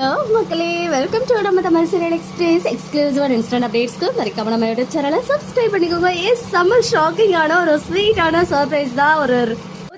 Hello மக்களே welcome to நம்ம Tamil serial express exclusive and instant அப்டேட்ஸ்க்கு மறக்காம நம்ம யூடியூப் சேனலை சப்ஸ்கிரைப் பண்ணிக்கோங்க. ஏ செம்ம ஷாக்கிங்கான ஒரு ஸ்வீட்டான சர்ப்ரைஸ் தான். ஒரு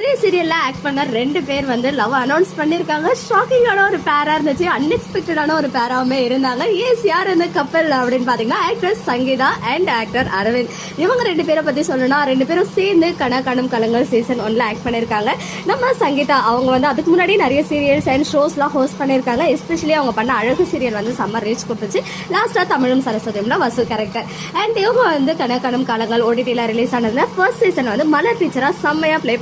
ஒரே சீரியல்ல ஆக்ட் பண்ண ரெண்டு பேர் வந்து லவ் அனௌன்ஸ் பண்ணிருக்காங்க. ஷாக்கிங்கான ஒரு பேரா இருந்துச்சு. அன்எக்ஸ்பெக்டடான ஒரு பேராவுமே இருந்தாங்க. ஏஸ் யார் இந்த கப்பல் அப்படின்னு பாத்தீங்கன்னா actress Sangeetha and actor Aravind. இவங்க ரெண்டு பேரை பத்தி சொல்லணும்னா ரெண்டு பேரும் சேர்ந்து கன கணம் கலங்கள் சீசன் ஒன்ல ஆக்ட் பண்ணிருக்காங்க. நம்ம சங்கீதா அவங்க வந்து அதுக்கு முன்னாடி நிறைய சீரியல்ஸ் அண்ட் ஷோஸ்லாம் ஹோஸ்ட் பண்ணிருக்காங்க. எஸ்பெஷலி அவங்க பண்ண அழகு சீரியல் வந்து சம்மர் ரீச் கொடுத்துச்சு. லாஸ்டா தமிழும் சரஸ்வதியும்ல வசூ கேரக்டர் அண்ட் இவங்க வந்து கன கணம் காலங்கள் ஓடிடியில் ரிலீஸ் ஆனதுல ஃபர்ஸ்ட் சீசன் வந்து மலர் டீச்சரா செம்மையா ப்ளே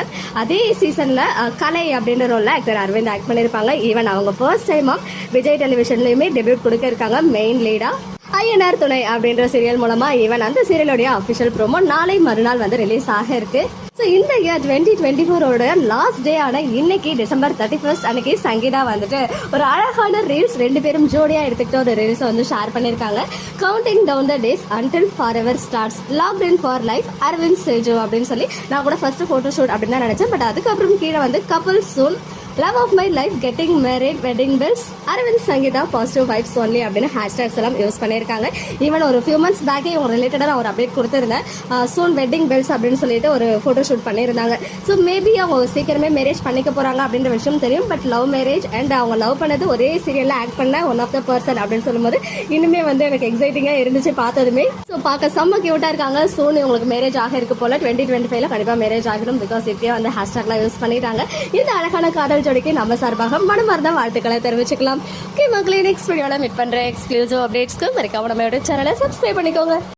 பண்ணிருப்பாங்க அதே சீசனில் கலை அப்படின்ற ரோலில் ஆக்டர் அரவிந்த் ஆக்ட் பண்ணியிருப்பாங்க. ஈவன் அவங்க ஃபர்ஸ்ட் டைமாக விஜய் டெலிவிஷன்லேயுமே டெபியூட் கொடுக்க இருக்காங்க. மெயின் லீடாக ஐஎன்ஆர் துணை அப்படின்ற சீரியல் மூலமா ஈவன் அந்த சீரியலுடைய அபிஷியல் ப்ரோமோ நாளை மறுநாள் வந்து ரிலீஸ் ஆக இருக்கு. ஸோ இந்த இயர் டுவெண்ட்டி டுவெண்ட்டி ஃபோரோட லாஸ்ட் டே ஆன இன்னைக்கு டிசம்பர் தேர்ட்டி ஃபர்ஸ்ட் அன்னைக்கு சங்கீதா வந்துட்டு ஒரு அழகான ரீல்ஸ் ரெண்டு பேரும் ஜோடியா எடுத்துக்கிட்டு ஒரு ரீல்ஸ் வந்து ஷேர் பண்ணியிருக்காங்க. Counting down the days until for ever starts locked in for life Aravind சேஜு அப்படின்னு சொல்லி நான் கூட ஃபர்ஸ்ட் ஃபோட்டோ ஷூட் அப்படின்னு தான் நினைச்சேன். பட் அதுக்கப்புறம் கீழே வந்து Kapil soon love of my life getting married wedding bells Aravind Sangeetha positive vibes only அப்படின்னு ஹேஷ்டேக்ஸ் எல்லாம் யூஸ் பண்ணியிருக்காங்க. ஈவன் ஒரு ஃபியூ மந்த்ஸ் பேக்கே இவங்க ரிலேட்டடாக நான் ஒரு அப்டேட் கொடுத்துருந்தேன். சூன் வெட்டிங் பில்ஸ் அப்படின்னு சொல்லிட்டு ஒரு ஃபோட்டோ ஷூட் பண்ணியிருந்தாங்க. ஸோ மேபி அவங்க சீக்கிரமே மேரேஜ் பண்ணிக்க போகிறாங்க அப்படின்ற விஷயம் தெரியும். பட் லவ் மேரேஜ் அண்ட் அவங்க லவ் பண்ணது ஒரே சீரியலில் ஆக்ட் பண்ண ஒன் ஆஃப் த பர்சன் அப்படின்னு சொல்லும்போது இன்னுமே வந்து எனக்கு எக்ஸைட்டிங்காக இருந்துச்சு பார்த்ததுமே. ஸோ பார்க்க செம்ம கியூட்டாக இருக்காங்க. சூன் இவங்களுக்கு மேரேஜ் ஆக இருக்கு போல். டுவெண்ட்டி டுவெண்ட்டி ஃபைவ்ல கண்டிப்பாக மேரேஜ் ஆகிடும் பிகாஸ் இப்பயே வந்து ஹேஷ்டாக்லாம் யூஸ் பண்ணிட்டாங்க. இந்த அழகான காதல் ஜோடிக்கு நம்ம சார்பாக மனமார்ந்த வாழ்த்துக்களை தெரிவிச்சுக்கலாம். ஓகே மக்களே நெக்ஸ்ட் வீடியோவில் மீட் பண்ணுற எக்ஸ்க்ளூசிவ் அப்டேட்ஸ்க்கு மறக்காம நம்ம யூடியூப் சேனலை சப்ஸ்கிரைப் பண்ணிக்கோங்க.